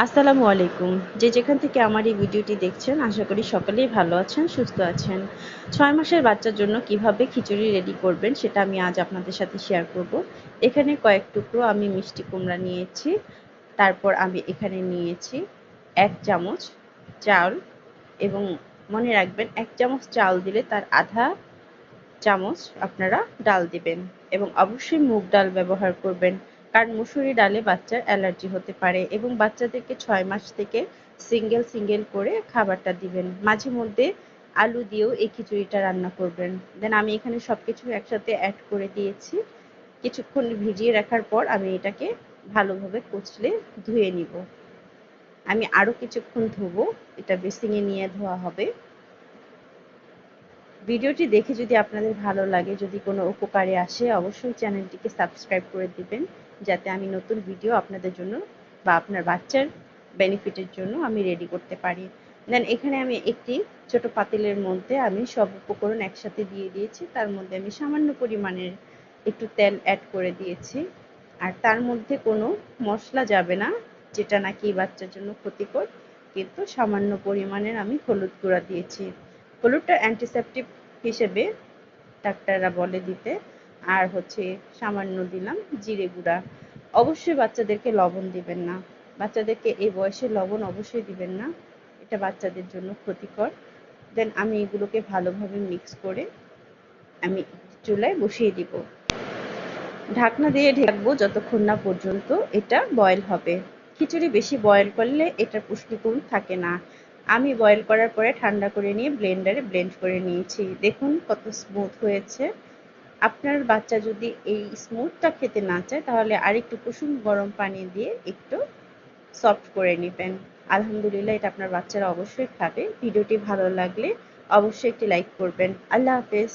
আসসালামু আলাইকুম। যে যেখান থেকে আমার এই ভিডিওটি দেখছেন, আশা করি সকলেই ভালো আছেন, সুস্থ আছেন। ছয় মাসের বাচ্চার জন্য কীভাবে খিচুড়ি রেডি করবেন, সেটা আমি আজ আপনাদের সাথে শেয়ার করব। এখানে কয়েক টুকরো আমি মিষ্টি কুমড়া নিয়েছি, তারপর আমি এখানে নিয়েছি এক চামচ চাল এবং মনে রাখবেন এক চামচ চাল দিলে তার আধা চামচ আপনারা ডাল দিবেন এবং অবশ্যই মুগ ডাল ব্যবহার করবেন। কারণ মুসুরি ডালে বাচ্চার অ্যালার্জি হতে পারে এবং বাচ্চাদেরকে ছয় মাস থেকে সিঙ্গেল সিঙ্গেল করে খাবারটা দিবেন। মাঝে মধ্যে আলু দিয়েও এই খিচুড়িটা রান্না করবেন। দেন আমি এখানে সব কিছু একসাথে অ্যাড করে দিয়েছি। কিছুক্ষণ ভিজিয়ে রাখার পর আমি এটাকে ভালোভাবে কুচলে ধুয়ে নিব। আমি আরও কিছুক্ষণ ধুবো। এটা বেসিংয়ে নিয়ে ধোয়া হবে। ভিডিওটি দেখে যদি আপনাদের ভালো লাগে, যদি কোনো উপকারে আসে, অবশ্যই চ্যানেলটিকে সাবস্ক্রাইব করে দিবেন, যাতে আমি নতুন ভিডিও আপনাদের জন্য বা আপনার বাচ্চার বেনিফিটের জন্য আমি রেডি করতে পারি। দেন এখানে আমি একটি ছোট পাতিলের মধ্যে আমি সব উপকরণ একসাথে দিয়ে দিয়েছি। তার মধ্যে আমি সামান্য পরিমাণের একটু তেল অ্যাড করে দিয়েছি। আর তার মধ্যে কোনো মশলা যাবে না, যেটা নাকি বাচ্চার জন্য ক্ষতিকর। কিন্তু সামান্য পরিমাণের আমি হলুদ গুঁড়া দিয়েছি। হলুদটা অ্যান্টিসেপটিভ হিসেবে ডাক্তাররা বলে দিতে। আর হচ্ছে সামান্য দিলাম জিরে গুঁড়া। অবশ্যই বাচ্চাদেরকে লবণ দিবেন না। বাচ্চাদেরকে এই বয়সে লবণ অবশ্যই দিবেন না। এটা বাচ্চাদের জন্য ক্ষতিকর। দেন আমি এগুলোকে ভালোভাবে মিক্স করে আমি চুলায় বসিয়ে দিব। ঢাকনা দিয়ে ঢাকবো যতক্ষণ না পর্যন্ত এটা বয়েল হবে। খিচুড়ি বেশি বয়েল করলে এটার পুষ্টিগুণ থাকে না। আমি বয়েল করার পরে ঠান্ডা করে নিয়ে ব্লেন্ডারে ব্লেন্ড করে নিয়েছি। দেখুন কত স্মুথ হয়েছে। আপনার বাচ্চা যদি এই স্মুথটা খেতে না চায়, তাহলে আরেকটু কুসুম গরম পানি দিয়ে একটু সফট করে নেবেন। আলহামদুলিল্লাহ এটা আপনার বাচ্চারা অবশ্যই খাবে। ভিডিওটি ভালো লাগলে অবশ্যই একটি লাইক করবেন। আল্লাহ হাফেজ।